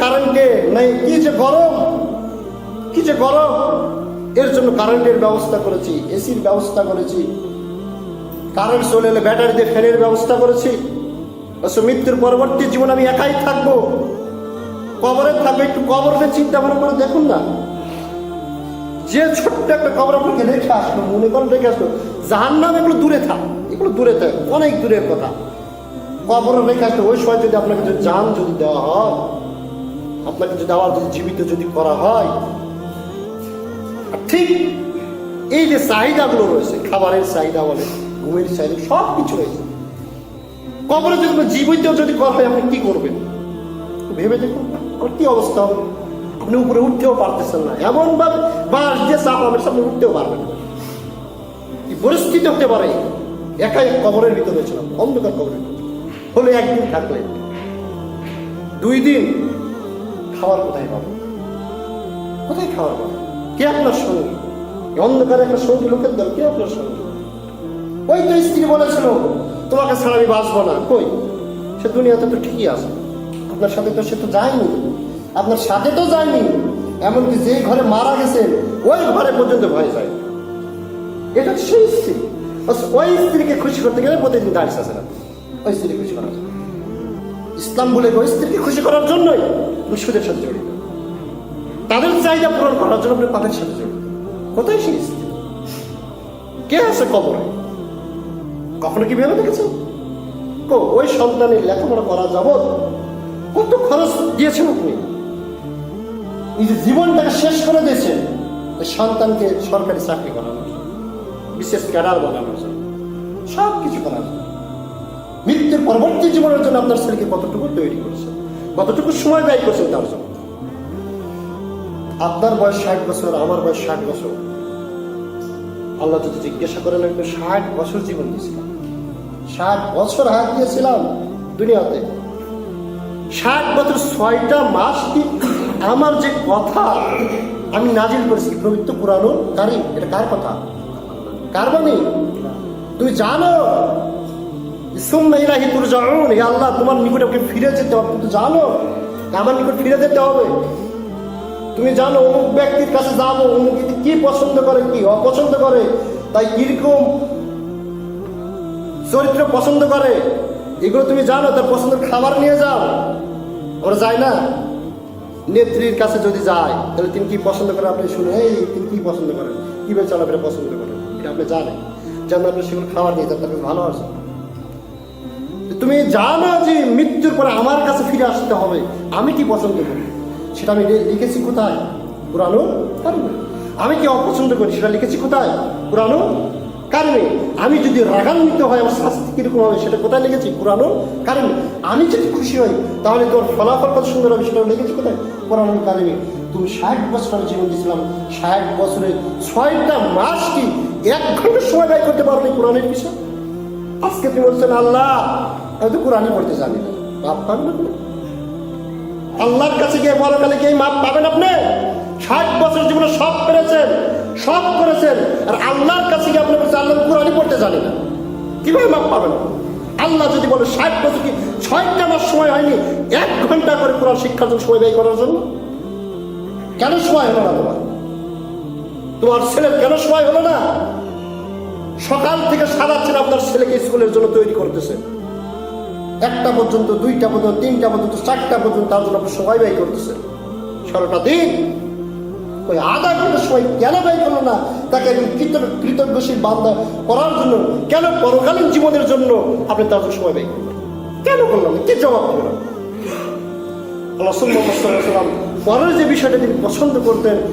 কারেন্টে নাই, কি যে গরম, কি যে গরম। এর জন্য কারেন্টের ব্যবস্থা করেছি, এসির ব্যবস্থা করেছি কারেন্ট চলে এলে ব্যাটারি দিয়ে ফ্যানের ব্যবস্থা করেছি। মৃত্যুর পরবর্তী জীবন আমি একাই থাকব। কবরে থাকবে, একটু কবরের চিন্তা ভাবনা করে দেখুন না। যে ছোট্ট একটা কবর আপনাকে রেখে আসলো, মনে করেন রেখে আসলো জাহান নাম এগুলো দূরে থাক, এগুলো দূরে থাক, অনেক দূরের কথা। কবর রেখে আসলো ওই সময় যদি আপনাকে যদি জান যদি দেওয়া হয় আপনাকে যদি আবার যদি জীবিত যদি করা হয় ঠিক এই যে চাহিদাগুলো রয়েছে, খাবারের চাহিদা বলে ঘুমের চাহিদা, সব কিছু রয়েছে। কবরে যদি জীবিত যদি করা হয়, আপনি কি করবেন? ভেবে দেখুন কি অবস্থা? হবে আপনি উপরে উঠতেও পারতেছেন না। এমন ভাবে বাস দিয়ে চাপ আমার সামনে উঠতেও পারবেন না। পরিস্থিতি হতে পারে, একাই এক কবরের ভিতরে ছিলাম, অন্ধকার কবরের হলে একদিন থাকলে দুই দিন খাবার কোথায় পাবো? কোথায় খাবার পাবো? কে আপনার সঙ্গী অন্ধকারে একটা সঙ্গী লোকের দল, কে আপনার সঙ্গী ওই তো স্ত্রী বলেছিল, তোমাকে ছাড়া আমি বাঁচবো না। কই? সে দুনিয়াতে তো ঠিকই আছে। আপনার সাথে তো সে তো যায়নি। আপনার সাথে তো যায়নি। এমনকি যে ঘরে মারা গেছে, ওই ঘরে পর্যন্ত ভয় যায়। এটা সেই স্ত্রী। ওই স্ত্রীকে খুশি করতে গেলে প্রতিদিন দাঁড়িয়ে আছে না। ওই স্ত্রী খুশি জন্য। ইসলাম বলে ওই স্ত্রীকে খুশি করার জন্যই তুমি সাথে জড়িত। তাদের চাহিদা পূরণ করার জন্য আপনি পাপের সাথে জড়িত। কোথায় সেই স্ত্রী কে আছে কবরে? কখনো কি ভেবে দেখেছেন? কো ওই সন্তানের লেখাপড়া করা যাবত কত খরচ দিয়েছেন আপনি? নিজের জীবনটাকে শেষ করে দিয়েছেন সন্তানকে সরকারি চাকরি জন্য, বিশেষ ক্যাডার জন্য সব কিছু করার জন্য। মৃত্যুর পরবর্তী জীবনের জন্য আপনার ছেলেকে কতটুকু তৈরি করেছেন কতটুকু সময় ব্যয় করছেন তার জন্য? আপনার বয়স ষাট বছর, আমার বয়স ষাট বছর। আল্লাহ যদি জিজ্ঞাসা করেন একটু ষাট বছর জীবন দিয়েছিলাম। ষাট বছর হাত দিয়েছিলাম দুনিয়াতে। ষাট বছর ছয়টা মাস কি আমার যে কথা আমি নাজিল করেছি? পবিত্র পুরানো কারি এটা কার কথা? কার বাণী তুমি জানো সুম্মা ইলাহি তুরজাউন, হে আল্লাহ, তোমার নিকটে ওকে ফিরে যেতে হবে। তুমি জানো, আমার নিকট ফিরে যেতে হবে। তুমি জানো, অমুক ব্যক্তির কাছে যাব, অমুক কি পছন্দ করে, কি অপছন্দ করে, তাই কীরকম চরিত্র পছন্দ করে, এগুলো তুমি জানো, তার পছন্দের খাবার নিয়ে যাও। আমরা যায় না? নেত্রীর কাছে যদি যায় তাহলে তিনি কি পছন্দ করে? আপনি শুনে এই, তিনি কি পছন্দ করেন? কীভাবে চলাফেরা পছন্দ করেন? এটা আপনি জানেন। যেন আপনি সেগুলো খাবার নিয়ে যান তার ভালো আছে। তুমি জানো যে মৃত্যুর পরে আমার কাছে ফিরে আসতে হবে। আমি কি পছন্দ করি? সেটা আমি লিখেছি কোথায়? পুরানো আমি কি অপছন্দ করি? সেটা লিখেছি কোথায়? পুরানো কারণে। আমি যদি রাগান্বিত হয় আমার শাস্তি কীরকম হবে সেটা কোথায় লিখেছি? পুরানো কারণে। আমি যদি খুশি হই, তাহলে তোর ফলাফল কত সুন্দর হবে সেটা লিখেছি কোথায়? পুরানো কারণে। তুমি ষাট বছর আমি জীবন দিয়েছিলাম। ষাট বছরে ছয়টা মাস কি এক ঘণ্টা সময় ব্যয় করতে পারো এই কোরআনের বিষয়? আজকে তুমি বলছেন আল্লাহ আমি তো কোরআনই পড়তে না। মাপ পাবেন আপনি আল্লাহর কাছে গিয়ে পরকালে গিয়ে মাপ পাবেন আপনি? ষাট বছর জীবনে সব পেরেছেন, সব করেছেন, আর আল্লাহর কাছে গিয়ে আপনি বলছেন, আল্লাহ কোরআনই পড়তে জানি না। কীভাবে মাপ পাবেন? আল্লাহ যদি বলে ষাট বছর কি ছয়টা মাস সময় হয়নি, এক ঘণ্টা করে কোরআন শিক্ষার জন্য সময় ব্যয় করার জন্য? কেন সময় হলো না তোমার? তোমার ছেলের কেন সময় হলো না? সকাল থেকে সারাচ্ছেন আপনার ছেলেকে স্কুলের জন্য তৈরি করতেছে। একটা পর্যন্ত, দুইটা পর্যন্ত, তিনটা পর্যন্ত, চারটা পর্যন্ত জন্য আপনি সময় ব্যয় করতেছেন। সারাটা দিন ওই আধা ঘণ্টা সময় কেন ব্যয় করল না? তাকে একজন কৃতজ্ঞ- কৃতজ্ঞশীল বান্দা করার জন্য, কেন পরকালীন জীবনের জন্য আপনি তার সময় ব্যয় করলেন? কেন করলাম? কি জবাব দিলাম আল্লাহ সাল্লাম পরের যে বিষয়টা তিনি পছন্দ করতেন